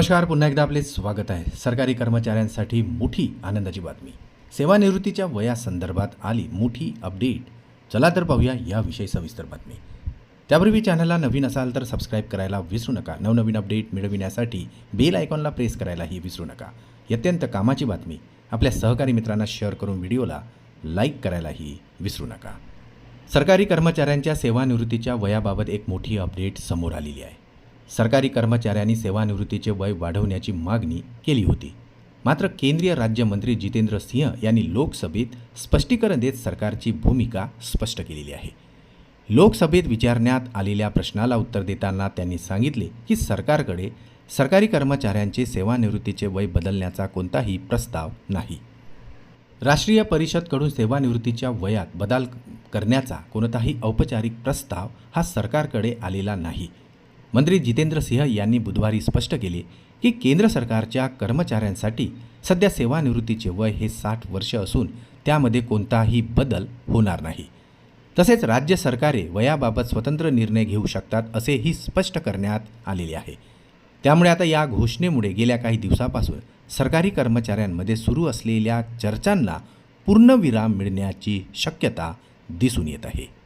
नमस्कार पुन्हा एकदा आपले स्वागत आहे. सरकारी कर्मचाऱ्यांसाठी मोठी आनंदाची बातमी. सेवानिवृत्तीच्या वयासंदर्भात आली मोठी अपडेट. चला तर पाहूया याविषयी सविस्तर बातमी. त्यापूर्वी चॅनलला नवीन असाल तर सबस्क्राईब करायला विसरू नका. नवनवीन अपडेट मिळविण्यासाठी बेल आयकॉनला प्रेस करायलाही विसरू नका. अत्यंत कामाची बातमी. आपल्या सहकारी मित्रांना शेअर करून व्हिडिओला लाईक करायलाही विसरू नका. सरकारी कर्मचाऱ्यांच्या सेवानिवृत्तीच्या वयाबाबत एक मोठी अपडेट समोर आलेली आहे. सरकारी कर्मचाऱ्यांनी सेवानिवृत्तीचे वय वाढवण्याची मागणी केली होती. मात्र केंद्रीय राज्यमंत्री जितेंद्र सिंह यांनी लोकसभेत स्पष्टीकरण देत सरकारची भूमिका स्पष्ट केलेली आहे. लोकसभेत विचारण्यात आलेल्या प्रश्नाला उत्तर देताना त्यांनी सांगितले की सरकारकडे सरकारी कर्मचाऱ्यांचे सेवानिवृत्तीचे वय बदलण्याचा कोणताही प्रस्ताव नाही. राष्ट्रीय परिषदकडून सेवानिवृत्तीच्या वयात बदल करण्याचा कोणताही औपचारिक प्रस्ताव हा सरकारकडे आलेला नाही. मंत्री जितेंद्र सिंह यांनी बुधवारी स्पष्ट केले की केंद्र सरकारच्या कर्मचाऱ्यांसाठी सध्या सेवानिवृत्तीचे वय हे साठ वर्ष असून त्यामध्ये कोणताही बदल होणार नाही. तसेच राज्य सरकारे वयाबाबत स्वतंत्र निर्णय घेऊ शकतात असेही स्पष्ट करण्यात आलेले आहे. त्यामुळे आता या घोषणेमुळे गेल्या काही दिवसापासून सरकारी कर्मचाऱ्यांमध्ये सुरू असलेल्या चर्चांना पूर्णविराम मिळण्याची शक्यता दिसून येत आहे.